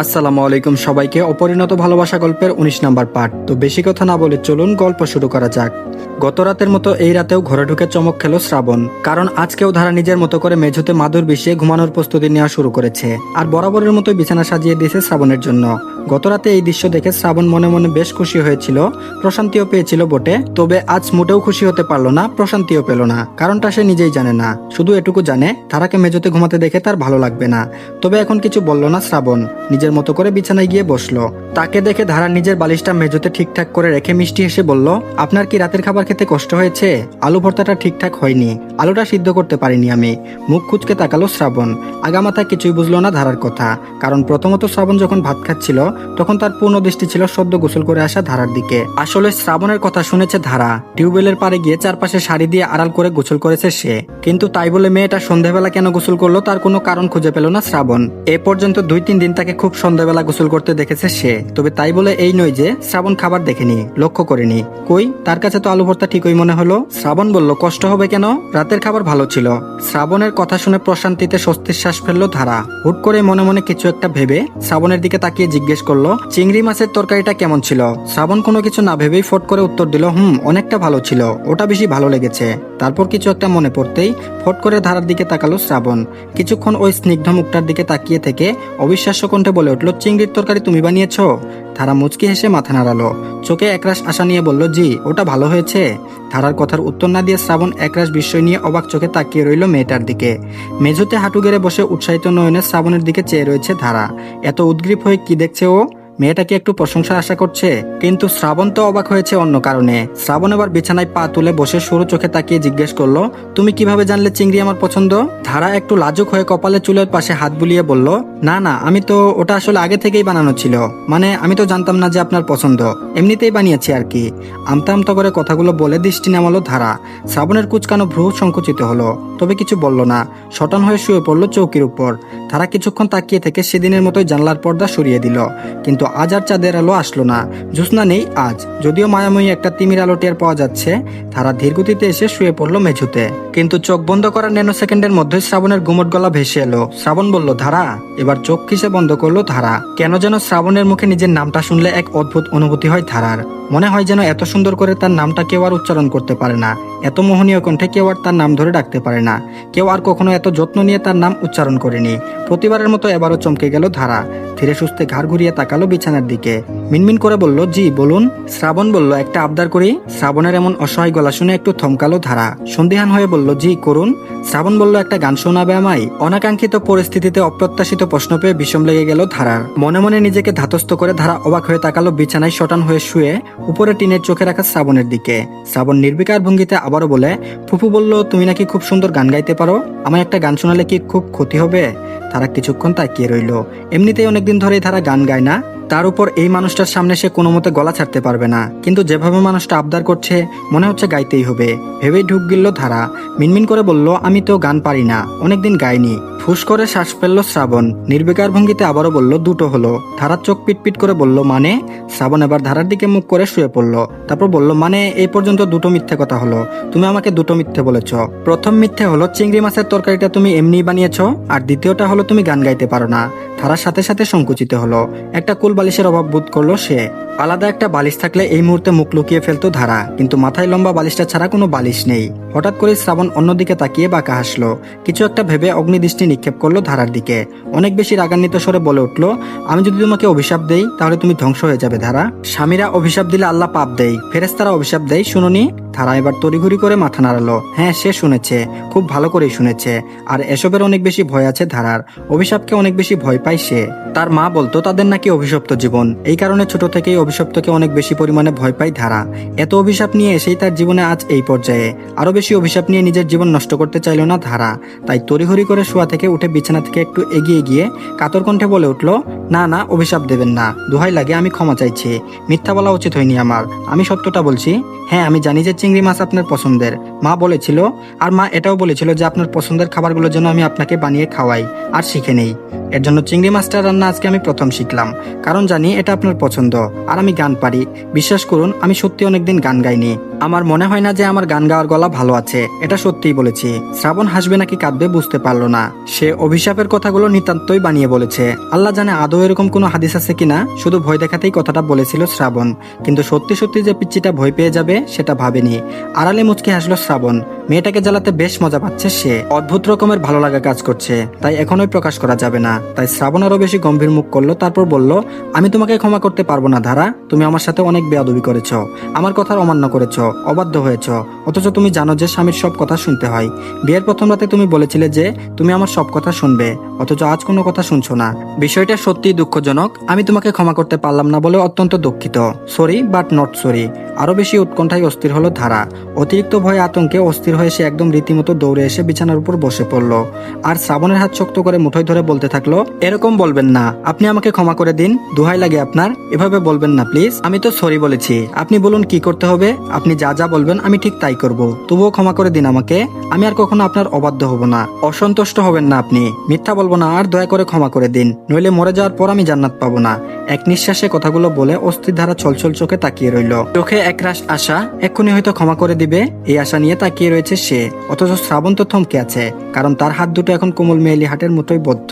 আসসালামু আলাইকুম সবাইকে। অপরিণত ভালোবাসা গল্পের উনিশ নাম্বার পার্ট তো বেশি কথা না বলে চলুন গল্প শুরু করা যাক। গত রাতের মতো এই রাতেও ঘরে ঢুকে চমক খেলো শ্রাবণ, কারণ আজকেও ধারা নিজের মতো করে মেঝোতে মাদুর বিষিয়ে ঘুমানোর প্রস্তুতি নেওয়া শুরু করেছে, আর বরাবরের মতো বিছানা সাজিয়ে দিয়েছে শ্রাবণের জন্য। গত রাতে এই দৃশ্য দেখে শ্রাবণ মনে মনে বেশ খুশি হয়েছিল, প্রশান্তিও পেয়েছিল বটে, তবে আজ মোটেও খুশি হতে পারল না, প্রশান্তিও পেল না, কারণটা সে নিজেই জানে না, শুধু এটুকু জানে, ধারাকে মেঝোতে ঘুমাতে দেখে তার ভালো লাগবে না। তবে এখন কিছু বলল না শ্রাবণ, নিজের মতো করে বিছানায় গিয়ে বসল। তাকে দেখে ধারা নিজের বালিশটা মেঝোতে ঠিকঠাক করে রেখে মিষ্টি হেসে বলল, আপনার কি রাতের খাবার খেতে কষ্ট হয়েছে, আলু ভর্তাটা ঠিকঠাক হয়নি, আলুটা সিদ্ধ করতে পারিনি আমি। মুখ কুচকে তাকালো শ্রাবণ। আগামাথা কিছুই বুঝলো না ধারার কথা, কারণ প্রথমত শ্রাবণ যখন ভাত খাচ্ছিল, তখন তার পূর্ণ দৃষ্টি ছিল সদ্য গোসল করে আসা ধারার দিকে। আসলে শ্রাবণের কথা শুনেছে ধারা। টিউবওয়েলের পারে গিয়ে চারপাশে শাড়ি দিয়ে আড়াল করে গোসল করেছে সে। কিন্তু তাই বলে মেয়েটা সন্ধ্যাবেলা কেন গোসল করল তার কোনো কারণ খুঁজে পেল না শ্রাবণ। এ পর্যন্ত দুই তিন দিন তাকে খুব সন্ধ্যাবেলা গোসল করতে দেখেছে সে। তবে তাই বলে এই নয় যে, শ্রাবণ খাবার দেখেনি, লক্ষ্য করেনি। কই, তার কাছে তো আলু ভর্তা ঠিকই মনে হলো। শ্রাবণ বলল, কষ্ট হবে কেন? রাতের খাবার ভালো ছিল। শ্রাবণের কথা শুনে প্রশান্তিতে স্বস্তির শ্বাস ফেলল ধারা। হুট করে মনে মনে কিছু একটা ভেবে শ্রাবণের দিকে তাকিয়ে জিজ্ঞেস করল, চিংড়ি মাছের তরকারিটা কেমন ছিল? শ্রাবণ কোনো কিছু না ভেবেই ফট করে উত্তর দিল, হুম, অনেকটা ভালো ছিল। ওটা বেশি ভালো লেগেছে। তারপর কিছু একটা মনে পড়তেই ফট করে ধারার দিকে তাকালো শ্রাবণ। কিছুক্ষণ ওই স্নিগ্ধ মুখটার দিকে তাকিয়ে থেকে অবিশ্বাস্য কণ্ঠে বলে উঠল, চিংড়ির তরকারি তুমি বানিয়েছো? ধারা মুচকি হেসে মাথা নাড়ালো। চোখে একরাশ আশা নিয়ে বলল, জি, ওটা ভালো হয়েছে। ধারার কথার উত্তর না দিয়ে শ্রাবণ একরাশ বিস্ময় নিয়ে অবাক চোখে তাকিয়ে রইল মেয়েটার দিকে। মেঝোতে হাঁটু গেড়ে বসে উৎসাহিত নয়নে শ্রাবণের দিকে চেয়ে রয়েছে ধারা। এত উদ্গ্রীব হয়ে কি দেখছে ও? মেয়েটা কি একটু প্রশংসা আশা করছে, কিন্তু শ্রাবণ তো অবাক হয়েছে অন্য কারণে। শ্রাবণ এবার বিছানায় পা তুলে বসে সরু চোখে তাকিয়ে জিজ্ঞেস করল, তুমি কীভাবে জানলে চিংড়ি আমার পছন্দ? ধারা একটু লাজুক হয়ে কপালে চুলের পাশে হাত বুলিয়ে বলল, না না, আমি তো ওটা আসলে আগে থেকেই বানানো ছিল। মানে আমি তো জানতাম না যে আপনার পছন্দ। এমনিতেই বানিয়েছি আর কি। আমতা আমতা করে কথাগুলো বলে দৃষ্টি নামালো ধারা। শ্রাবণের কুচকানো ভ্রু সংকুচিত হলো, তবে কিছু বলল না। শটান হয়ে শুয়ে পড়ল চৌকির উপর। ধারা কিছুক্ষণ তাকিয়ে থেকে সেদিনের মতোই জানলার পর্দা সরিয়ে দিল। কিন্তু আজ আর চাঁদের আলো আসলো না। জ্যোৎস্না নেই আজ। যদিও মায়াময়ী একটা তিমির আলো টের পাওয়া যাচ্ছে ধারা ধীরগতিতে এসে শুয়ে পড়ল মেঝুতে। কিন্তু চোখ বন্ধ করার ন্যানো সেকেন্ডের মধ্যে শ্রাবণের গুমট গলা ভেসে এলো। শ্রাবণ বলল, ধারা। এবার চোখ কিসে বন্ধ করল ধারা। কেন যেন শ্রাবণের মুখে নিজের নামটা শুনলে এক অদ্ভুত অনুভূতি হয় ধারার। মনে হয় যেন এত সুন্দর করে তার নামটা কেউ আর উচ্চারণ করতে পারে না। এত মোহনীয় কণ্ঠে কেউ আর তার নাম ধরে ডাকতে পারে না। কেউ আর কখনো এত যত্ন নিয়ে তার নাম উচ্চারণ করেনি। প্রতিবারের মতো এবারও চমকে গেল ধারা। ধীরে সুস্থে ঘাড় ঘুরিয়ে তাকালো বিছানার দিকে। মিনমিন করে বলল, জি, বলুন। শ্রাবণ বলল, একটা আবদার করি। শ্রাবণের এমন অসহায় গলা শুনে একটু থমকালো ধারা। সন্দিহান হয়ে বলল, জি, করুন। শ্রাবণ বলল, একটা গান শোনাবে আমায়? অনাকাঙ্ক্ষিত পরিস্থিতিতে অপ্রত্যাশিত প্রশ্ন পেয়ে বিষম লেগে গেল ধারার। মনে মনে নিজেকে ধাতস্থ করে ধারা অবাক হয়ে তাকালো বিছানায় শটান হয়ে শুয়ে উপরে টিনের চোখে রাখা শ্রাবণের দিকে। শ্রাবণ নির্বিকার ভঙ্গিতে আবারও বলে, ফুফু বলল, তুমি নাকি খুব সুন্দর গান গাইতে পারো? আমায় একটা গান শোনালে কি খুব ক্ষতি হবে? তারা কিছুক্ষণ তাকিয়ে রইল। এমনিতেই অনেকদিন ধরেই তারা গান গায় না? তার উপর এই মানুষটার সামনে সে কোনো মতে গলা ছাড়তে পারবে না। কিন্তু যেভাবে মানুষটা আবদার করছে, মনে হচ্ছে গাইতেই হবে। ভেবেই ঢুক গিলল ধারা। মিনমিন করে বলল, আমি তো গান পারি না, অনেকদিন গাইনি। ফুস করে শ্বাস ফেলল শ্রাবণ। নির্বিকার ভঙ্গিতে আবারও বলল, দুটো হলো। ধারার চোখ পিটপিট করে বলল মানে? শ্রাবণ এবার ধারার দিকে মুখ করে শুয়ে পড়ল। তারপর বলল মানে এই পর্যন্ত দুটো মিথ্যে কথা হলো। তুমি আমাকে দুটো মিথ্যে বলেছ। প্রথম মিথ্যে হলো, চিংড়ি মাছের তরকারিটা তুমি এমনি বানিয়েছ, আর দ্বিতীয়টা হলো, তুমি গান গাইতে পারো না। ধারার সাথে সাথে সংকুচিত হলো। একটা কুল বালিশের অভাব বোধ করল সে। আলাদা একটা বালিশ থাকলে এই মুহূর্তে মুখ লুকিয়ে ফেলতো ধারা, কিন্তু মাথায় লম্বা বালিশটা ছাড়া কোনো বালিশ নেই। হঠাৎ করে শ্রাবণ অন্যদিকে তাকিয়ে বাঁকা হাসলো। কিছু একটা ভেবে অগ্নিদৃষ্টি নিক্ষেপ করল ধারার দিকে। অনেক বেশি রাগান্বিত স্বরে বলে উঠল, আমি যদি তোমাকে অভিশাপ দেই, তাহলে তুমি ধ্বংস হয়ে যাবে ধারা। স্বামীরা অভিশাপ দিলে আল্লাহ পাপ দেয় ফেরেস্তারা অভিশাপ দেয়, শুনুনি? ধারা এবার তড়িঘড়ি করে মাথা নাড়ালো হ্যাঁ সে শুনেছে, খুব ভালো করেই শুনেছে। আর এসবের অনেক বেশি ভয় আছে ধারার, অভিশাপকে অনেক বেশি ভয় পায় সে। তার মা বলতো, তাদের নাকি অভিশপ্ত জীবন। এই কারণে ছোট থেকেই অভিশপ্তকে অনেক বেশি পরিমাণে ভয় পায় ধারা। এত অভিশাপ নিয়ে এসেই তার জীবনে আজ এই পর্যায়ে। আরও বেশি অভিশাপ নিয়ে নিজের জীবন নষ্ট করতে চাইল না ধারা। তাই তড়িঘড়ি করে শোয়া থেকে উঠে বিছানা থেকে একটু এগিয়ে গিয়ে কাতর কণ্ঠে বলে উঠল, না না, অভিশাপ দেবেন না। দোহাই লাগে, আমি ক্ষমা চাইছি। মিথ্যা বলা উচিত হয়নি আমার। আমি সত্যটা বলছি। হ্যাঁ আমি জানি যে চিংড়ি মাছ আপনার পছন্দের। মা বলেছিল, আর মা এটাও বলেছিল যে আপনার পছন্দের খাবারগুলো যেন আমি আপনাকে বানিয়ে খাওয়াই, আর শিখে নেই। এর জন্য চিংড়ি মাছটা রান্না আজকে আমি প্রথম শিখলাম। কারণ জানি এটা আপনার পছন্দ। আর আমি গান পারি। বিশ্বাস করুন, আমি সত্যি অনেকদিন গান গাইনি। আমার মনে হয় না যে আমার গান গাওয়ার গলা ভালো আছে, এটা সত্যিই বলেছি। শ্রাবণ হাসবে নাকি কাঁদবে বুঝতে পারল না। সে অভিশাপের কথাগুলো নিতান্তই বানিয়ে বলেছে। আল্লাহ জানে আদৌ এরকম কোনো হাদিস আছে কিনা? শুধু ভয় দেখাতেই কথাটা বলেছিল শ্রাবণ। কিন্তু সত্যি সত্যি যে পিচ্চিটা ভয় পেয়ে যাবে, সেটা ভাবেনি। আড়ালে মুচকি হাসলো শ্রাবণ। মেয়েটাকে জ্বালাতে বেশ মজা পাচ্ছে সে। অদ্ভুত রকমের ভালো লাগা কাজ করছে। তাই এখনোই প্রকাশ করা যাবে না। তাই শ্রাবণ আরও বেশি গম্ভীর মুখ করল, তারপর বলল আমি তোমাকে ক্ষমা করতে পারব না, ধারা। তুমি আমার সাথে অনেক বেয়াদবি করেছ। আমার কথার অমান্য করেছ, অবাধ্য হয়েছ। অথচ তুমি জানো যে স্বামীর সব কথা শুনতে হয়। বিয়ের প্রথম রাতে তুমি বলেছিলে যে তুমি আমার সব কথা শুনবে। অথচ আজ কোনো কথা শুনছো না। বিষয়টা সত্যিই দুঃখজনক। আমি তোমাকে ক্ষমা করতে পারলাম না বলে অত্যন্ত দুঃখিত। Sorry, but not sorry. আরও বেশি উৎকণ্ঠায় অস্থির হলো ধারা। অতিরিক্ত ভয়ে আতঙ্কে অস্থির হয়ে সে একদম রীতিমতো দৌড়ে এসে বিছানার উপর বসে পড়ল। আর শ্রাবণের হাত শক্ত করে মুঠোয় ধরে বলতে থাকল, এরকম বলবেন না। আপনি আমাকে ক্ষমা করে দিন। দোহাই লাগে আপনার, এভাবে বলবেন না প্লিজ আমি তো সরি বলেছি। আপনি বলুন কি করতে হবে, আপনি যা যা বলবেন, আমি ঠিক তাই করব। তবুও ক্ষমা করে দিন আমাকে। আমি আর কখনো আপনার অবাধ্য হব না। অসন্তুষ্ট হবেন না আপনি। মিথ্যা বলব না, আর দয়া করে ক্ষমা করে দিন। নইলে মরে যাওয়ার পর আমি জান্নাত পাবো না। এক নিঃশ্বাসে কথাগুলো বলে অস্থির ধারা ছলছল চোখে তাকিয়ে রইল। চোখে একরাশ আশা, এক্ষুনি হয়তো ক্ষমা করে দিবে। এই আশা নিয়ে তাকিয়ে রয়েছে সে। অথচ শ্রাবণ তো থমকে আছে, কারণ তার হাত দুটো এখন কোমল মেয়েলি হাটের মতোই বদ্ধ।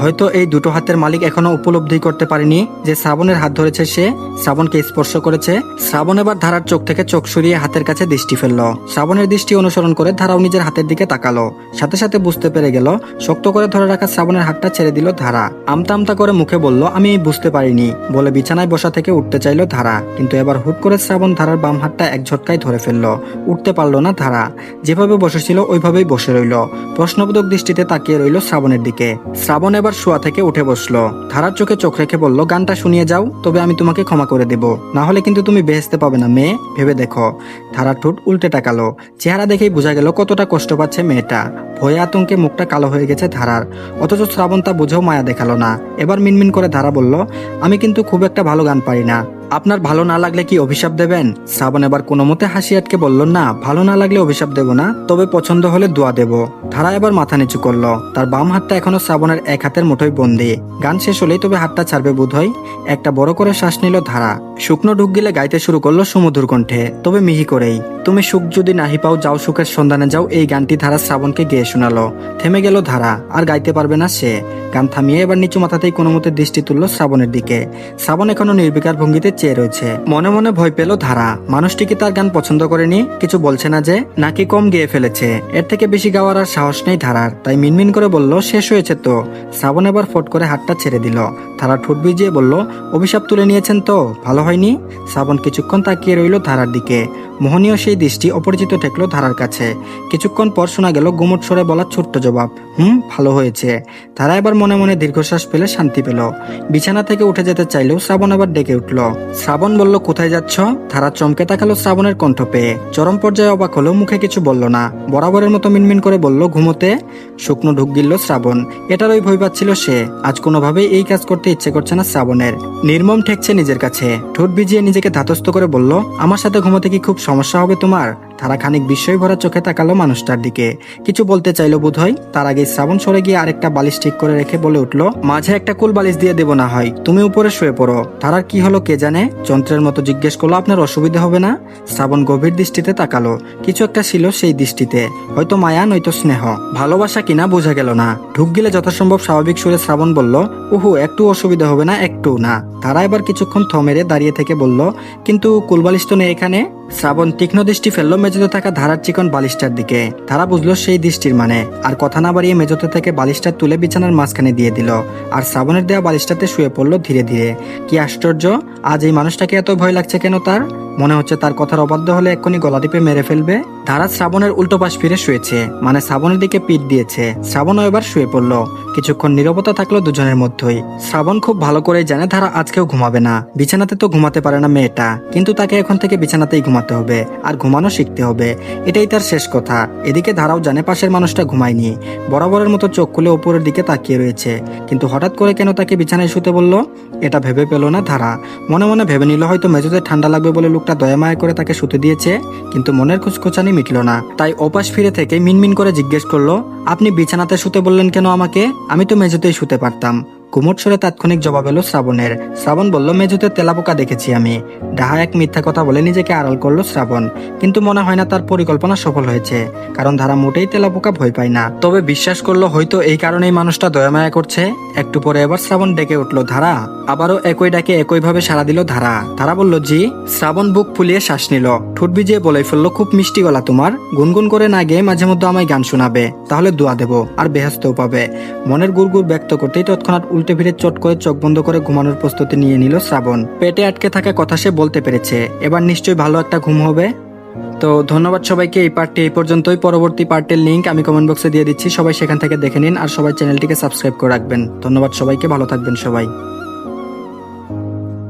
হয়তো এই দুটো হাতের মালিক এখনও উপলব্ধি করতে পারেনি। যে শ্রাবণের হাত ধরেছে সে, শ্রাবণকে স্পর্শ করেছে। শ্রাবণ এবার ধারার চোখ থেকে চোখ সরিয়ে হাতের কাছে দৃষ্টি ফেলল। শ্রাবণের দৃষ্টি অনুসরণ করে ধারাও নিজের হাতের দিকে তাকালো। সাথে সাথে বুঝতে পেরে গেল, শক্ত করে ধরে রাখা শ্রাবণের হাতটা ছেড়ে দিল ধারা। আমতা আমতা করে মুখে বলল, আমি বুঝতে পারিনি। বলে বিছানায় বসা থেকে উঠতে চাইলো ধারা। কিন্তু এবার হুট করে শ্রাবণ ধারার বাম হাতটা এক ঝটকায় ধরে ফেলল। উঠতে পারল না ধারা। যেভাবে বসেছিল, ওইভাবেই বসে রইল। প্রশ্নবোধক দৃষ্টিতে তাকিয়ে রইল শ্রাবণের দিকে। শ্রাবণ এবার শোয়া থেকে উঠে বসল। ধারার চোখে চোখ রেখে বলল গানটা শুনিয়ে যাও, তবে আমি তোমাকে ক্ষমা করে দেব। না হলে কিন্তু তুমি বেহেস্তে পাবে না, মেয়ে। ভেবে দেখো। ধারা ঠোঁট উল্টে টাকালো চেহারা দেখেই বোঝা গেল কতটা কষ্ট পাচ্ছে মেয়েটা। ভয়ে আতঙ্কে মুখটা কালো হয়ে গেছে ধারার। অথচ শ্রাবণ তা বুঝেও মায়া দেখাল না। এবার মিনমিন করে ধারা বলল, আমি কিন্তু খুব একটা ভালো গান পারি না। আপনার ভালো না লাগলে কি অভিশাপ দেবেন? শ্রাবণ এবার কোনো মতে হাসি আটকে বলল, না, ভালো না লাগলে অভিশাপ দেব না, তবে পছন্দ হলে দোয়া দেব। ধারা এবার মাথা নিচু করল। তার বাম হাতটা এখনও শ্রাবণের এক হাতের মুঠোয় বন্দি। গান শেষ হলেই তবে হাতটা ছাড়বে বোধ হয় একটা বড় করে শ্বাস নিল ধারা। শুকনো ঢুক গিলে গাইতে শুরু করল সুমধুর কণ্ঠে। তবে মিহি করেই, তুমি সুখ যদি নাহি পাও, যাও সুখের সন্ধানে যাও। এই গানটি ধারা শ্রাবণকে গেয়ে শোনালো। থেমে গেল ধারা, আর গাইতে পারবে না সে। গান থামিয়ে এবার নিচু মাথাতেই কোনো মতে দৃষ্টি তুললো শ্রাবণের দিকে। শ্রাবণ এখনও নির্বিকার ভঙ্গিতে চেয়ে রয়েছে। মনে মনে ভয় পেল ধারা, মানুষটি কি তার গান পছন্দ করেনি? কিছু বলছে না যে, নাকি কম গেয়ে ফেলেছে? এর থেকে বেশি গাওয়ার আর সাহস নেই ধারার, তাই মিনমিন করে বলল, শেষ হয়েছে তো। শ্রাবণ এবার ফট করে হাতটা ছেড়ে দিল। ধারা ঠোঁট ভিজিয়ে বলল, অভিশাপ তুলে নিয়েছেন তো, ভালো হয়নি। শ্রাবণ কিছুক্ষণ তাকিয়ে রইল ধারার দিকে। মোহনীয় সেই দৃষ্টি অপরিচিত ঠেকলো ধারার কাছে। কিছুক্ষণ পর শোনা গেল গুমট সরে বলা ছোট্ট জবাব, হুম, ভালো হয়েছে। ধারা এবার মনে মনে দীর্ঘশ্বাস পেলে শান্তি পেল। বিছানা থেকে উঠে যেতে চাইলেও শ্রাবণ আবার ডেকে উঠল। শ্রাবণ বলল, কোথায় যাচ্ছ? ধারা চমকে তাকালো শ্রাবণের কণ্ঠ পেয়ে। চরম পর্যায়ে অবাক হলো, মুখে কিছু বলল না। বরাবরের মতো মিনমিন করে বলল, ঘুমোতে? শুকনো ঢুক গিলল শ্রাবণ। এটারই ভয় পাচ্ছিল সে। আজ কোনোভাবেই এই কাজ করতে ইচ্ছে করছে না শ্রাবণের। নির্মম ঠেকছে নিজের কাছে। ঠোঁট ভিজিয়ে নিজেকে ধাতস্থ করে বলল, আমার সাথে ঘুমোতে কি খুব সমস্যা হবে তোমার? তারা খানিক বিস্ময় ভরা চোখে তাকালো মানুষটার দিকে। কিছু বলতে চাইলো বোধ হয় তার আগে শ্রাবণ সরে গিয়ে আরেকটা বালিশ ঠিক করে রেখে বলে উঠল, মাঝে একটা কুল বালিশ দিয়ে দেবো না হয়। তুমি উপরে শুয়ে পড়ো। তারার কি হলো কে জানে? যন্ত্রের মতো জিজ্ঞেস করল, আপনার অসুবিধা হবে না? শ্রাবণ গভীর দৃষ্টিতে তাকালো। কিছু একটা ছিল সেই দৃষ্টিতে। হয়তো মায়া, নয়তো স্নেহ। ভালোবাসা কিনা বোঝা গেল না। ঢুক গেলে যথাসম্ভব স্বাভাবিক সুরে শ্রাবণ বলল, উহু, একটু অসুবিধা হবে না, একটু না। তারা এবার কিছুক্ষণ থমেরে দাঁড়িয়ে থেকে বলল, কিন্তু কুলবালিশ তো নেই এখানে? শ্রাবণ তীক্ষ্ণ দৃষ্টি ফেলল মেঝেতে থাকা ধারার চিকন বালিশটার দিকে। তারা বুঝলো সেই দৃষ্টির মানে। আর কথা না বাড়িয়ে মেঝেতে থেকে বালিশটা তুলে বিছানার মাঝখানে দিয়ে দিল। আর শ্রাবণের দেওয়া বালিশটাতে শুয়ে পড়ল ধীরে ধীরে। কি আশ্চর্য! আজ এই মানুষটাকে এত ভয় লাগছে কেন তার? মনে হচ্ছে তার কথার অবাধ্য হলে এক্ষুনি গলা টিপে মেরে ফেলবে। ধারা শ্রাবণের উল্টো পাশ ফিরে শুয়েছে মানে শ্রাবণের দিকে পিঠ দিয়েছে। শ্রাবণও এবার শুয়ে পড়ল। কিছুক্ষণ নীরবতা থাকল দুজনের মধ্যেই। শ্রাবণ খুব ভালো করে জানে ধারা আজকেও ঘুমাবে না। বিছানাতে তো ঘুমাতে পারে না মেয়েটা। কিন্তু তাকে এখন থেকে বিছানাতেই ঘুমাতে হবে আর ঘুমানো শিখতে হবে। এটাই তার শেষ কথা। এদিকে ধারাও জানে পাশের মানুষটা ঘুমায়নি। বরাবরের মতো চোখ খুলে উপরের দিকে তাকিয়ে রয়েছে। কিন্তু হঠাৎ করে কেন তাকে বিছানায় শুতে বলল? এটা ভেবে পেল না ধারা। মনে মনে ভেবে নিল, হয়তো মেঝেতে ঠান্ডা লাগবে বলে লোকটা দয়া মায়া করে তাকে শুতে দিয়েছে, কিন্তু মনের খুচখুচানি মিটল না। তাই ওপাশ ফিরে থেকে মিনমিন করে জিজ্ঞেস করল, আপনি বিছানাতে শুতে বললেন কেন আমাকে? আমি তো মেঝেতেই শুতে পারতাম। কুমোর সরে তাৎক্ষণিক জবাব এলো শ্রাবণের। শ্রাবণ বলল, মেঝুতে তেলাপোকা দেখেছি আমি। ডাহা এক মিথ্যা কথা বলে নিজেকে আড়াল করল শ্রাবণ। কিন্তু মনে হয় না তার পরিকল্পনা সফল হয়েছে, কারণ ধারা মোটেই তেলাপোকা ভয় পায় না। তবে বিশ্বাস করল, হয়তো এই কারণেই মানুষটা দয়ামায়া করছে। একটু পরে এবার শ্রাবণ ডেকে উঠল ধারা। আবারও একই ডাকে একইভাবে সাড়া দিল ধারা। ধারা বলল, জি। শ্রাবণ বুক ফুলিয়ে শ্বাস নিল। ঠোঁট ভিজিয়ে বলে ফেলল, খুব মিষ্টি গলা তোমার। গুনগুন করে না গিয়ে মাঝে মধ্যে আমায় গান শোনাবে। তাহলে দোয়া দেব, আর বেহেস্তেও পাবে। মনের গুড়গুড় ব্যক্ত করতেই তৎক্ষণাৎ উল্টে ফিরে চট করে চোখ বন্ধ করে ঘুমানোর প্রস্তুতি নিয়ে নিল শ্রাবণ। পেটে আটকে থাকা কথা সে বলতে পেরেছে, এবার নিশ্চয়ই ভালো একটা ঘুম হবে? তো ধন্যবাদ সবাইকে, এই পার্টটি এই পর্যন্তই। পরবর্তী পার্টের লিঙ্ক আমি কমেন্ট বক্সে দিয়ে দিচ্ছি, সবাই সেখান থেকে দেখে নিন আর সবাই চ্যানেলটিকে সাবস্ক্রাইব করে রাখবেন। ধন্যবাদ সবাইকে, ভালো থাকবেন সবাই।